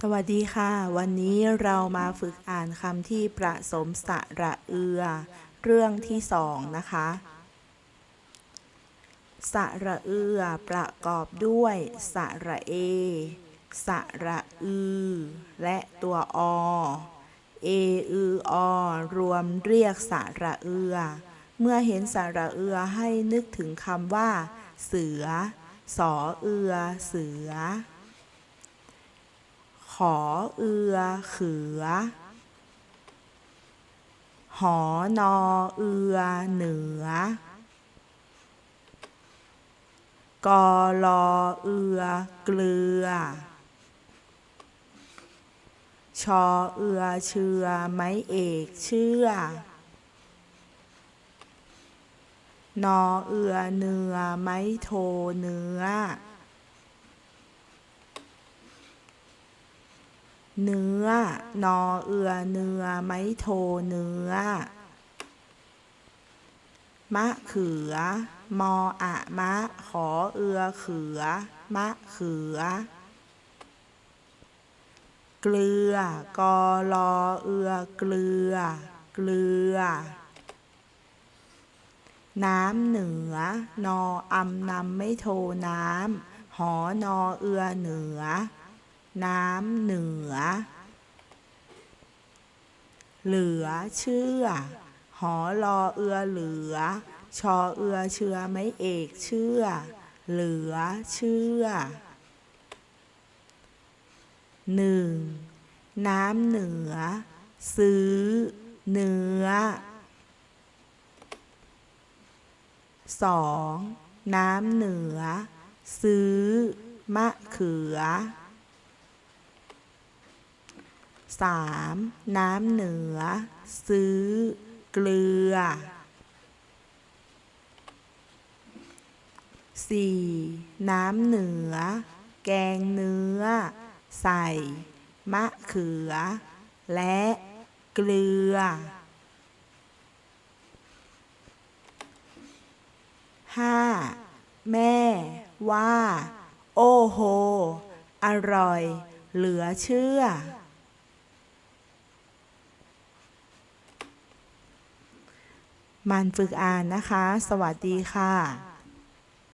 สวัสดีค่ะ วันนี้เรามาฝึกอ่านคำที่ประสมสระเอือ เรื่องที่สองนะคะ สระเอือประกอบด้วย สระเอ สระอือ และตัวอ เออืออ รวมเรียกสระเอือ เมื่อเห็นสระเอือให้นึกถึงคำว่า เสือ สอเอือ เสือ ขอเอือเขือ หอนอเอือเหนือกอลอเอือเกลือ ชอเอือเชือไม้เอกเชื่อนอเอือเนือไม้โทเนื้อ เนื้อ นอเอือ เนื้อ ไม้โท เนื้อ มะเขือ มออะมะ ขอเอือ เขือ มะเขือ เกลือ กอลอเอือ เกลือ เกลือ น้ำเหนือ นออำนำไม่โทน้ำ หอนอเอือ เหนือ น้ำเหนือ เหลือเชื่อ หอรอเอือเหลือ ชอเอือเชื่อไม่เอกเชื่อ เหลือเชื่อหนึ่งน้ำเหนือ ซื้อ เนื้อสองน้ำเหนือ ซื้อ มะเขือ สามน้ำเหนือ ซื้อ เกลือสี่น้ำเหนือ แกงเนื้อ ใส่ มะเขือ และเกลือห้าแม่ว่า โอ้โห อร่อย เหลือเชื่อ มันฝึกอ่านนะคะ สวัสดีค่ะ